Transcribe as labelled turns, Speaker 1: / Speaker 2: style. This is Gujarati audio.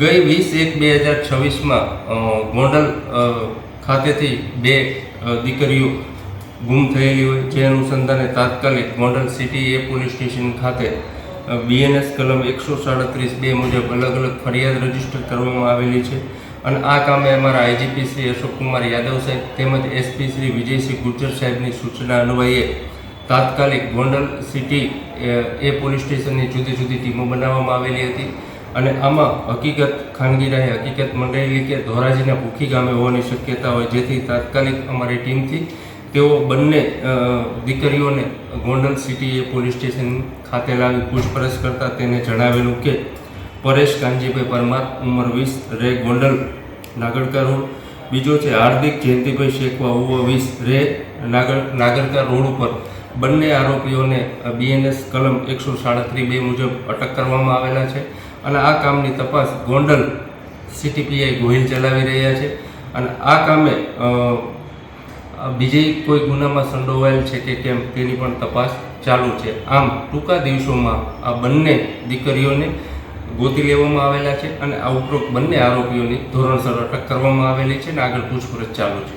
Speaker 1: ગઈ વીસ એક બે હજાર છવ્વીસમાં ગોંડલ ખાતેથી બે દીકરીઓ ગુમ થયેલી હોય જે અનુસંધાને તાત્કાલિક Gondal city A police station ખાતે બીએનએસ કલમ એકસો સાડત્રીસ બે મુજબ અલગ અલગ ફરિયાદ રજિસ્ટર કરવામાં આવેલી છે. અને આ કામે અમારા આઈજીપી શ્રી અશોકકુમાર યાદવ સાહેબ તેમજ એસપી શ્રી વિજયસિંહ ગુર્જર સાહેબની સૂચના અન્વયે તાત્કાલિક ગોંડલ સિટી એ પોલીસ સ્ટેશનની જુદી જુદી ટીમો બનાવવામાં આવેલી હતી. અને આમાં હકીકત ખાનગી રહે હકીકત મંડાયેલી કે ધોરાજીના ભૂખી ગામે હોવાની શક્યતા હોય, જેથી તાત્કાલિક અમારી ટીમથી તેઓ બંને દીકરીઓને Gondal city A police station ખાતે લાવી પૂછપરછ કરતા તેને જણાવેલું કે, પરેશ કાનજીભાઈ પરમાર, ઉંમર વીસ, રે ગોંડલ, નાગરકા રોડ. બીજો છે હાર્દિક જયંતિભાઈ શેખવા ઉવો વીસ, રે નાગર, નાગરકા રોડ ઉપર. બંને આરોપીઓને બીએનએસ કલમ એકસો સાડત્રીસ બે મુજબ અટક કરવામાં આવેલા છે. અને આ કામની તપાસ ગોંડલ સીટીપીઆઈ ગોહિલ ચલાવી રહ્યા છે. અને આ કામે બીજે કોઈ ગુનામાં સંડોવાયેલ છે કે કેમ તેની પણ તપાસ ચાલુ છે. આમ, ટૂંકા દિવસોમાં આ બંને દીકરીઓને ગોતી લેવામાં આવેલા છે અને આ ઉપરોક્ત બંને આરોપીઓની ધોરણસર અટક કરવામાં આવેલી છે અને આગળ પૂછપરછ ચાલુ છે.